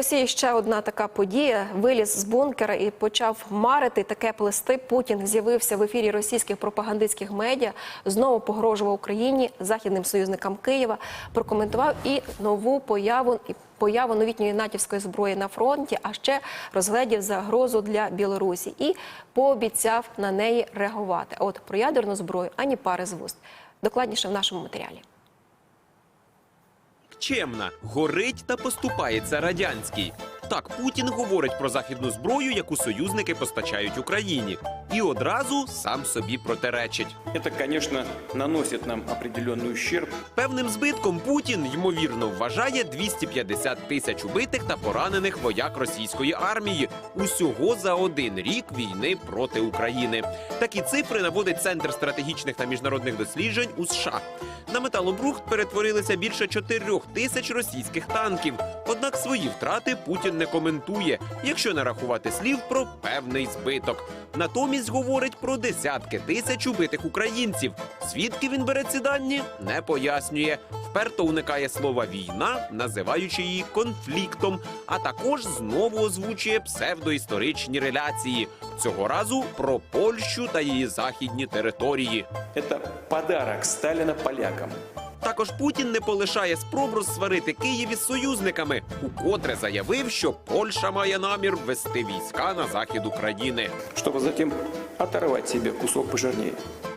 Росії ще одна така подія. Виліз з бункера і почав марити таке плести. Путін з'явився в ефірі російських пропагандистських медіа. Знову погрожував Україні західним союзникам Києва. Прокоментував і нову появу і появу новітньої натівської зброї на фронті, а ще розглядів загрозу для Білорусі і пообіцяв на неї реагувати. От про ядерну зброю ані пари з вуст. Докладніше в нашому матеріалі. Чемна, горить та поступається радянський. Так Путін говорить про західну зброю, яку союзники постачають Україні, і одразу сам собі протиречить. Это, конечно, наносит нам определенный ущерб. Певним збитком Путін ймовірно вважає 250 тисяч убитих та поранених вояк російської армії усього за один рік війни проти України. Такі цифри наводить Центр стратегічних та міжнародних досліджень у США. На металобрухт перетворилися більше 4 тисяч російських танків. Однак свої втрати Путін не коментує, якщо не рахувати слів про певний збиток. Натомість говорить про десятки тисяч убитих українців. Звідки він бере ці дані, не пояснює. Вперто уникає слова війна, називаючи її конфліктом, а також знову озвучує псевдоісторичні реляції. Цього разу про Польщу та її західні території. Это подарок Сталина полякам. Також Путін не полишає спроб розсварити Київ із союзниками, укотре заявив, що Польща має намір ввести війська на захід України. чтобы затем оторвать себе кусок пожирнее.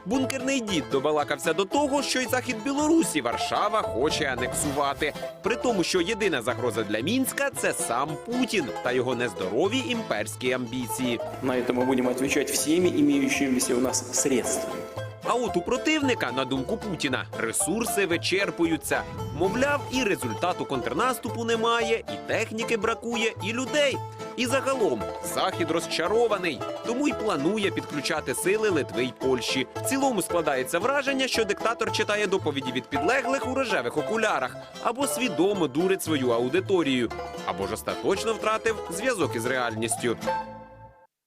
Бункерний дід добалакався до того, що й захід Білорусі Варшава хоче анексувати. При тому, що єдина загроза для мінська це сам Путін та його нездорові імперські амбіції. На это мы будем отвечать всеми имеющимися у нас средствами. А от у противника, на думку Путіна, ресурси вичерпуються. Мовляв, і результату контрнаступу немає, і техніки бракує, і людей. І загалом захід розчарований, тому й планує підключати сили Литви й Польщі. В цілому складається враження, що диктатор читає доповіді від підлеглих у рожевих окулярах, або свідомо дурить свою аудиторію, або ж остаточно втратив зв'язок із реальністю.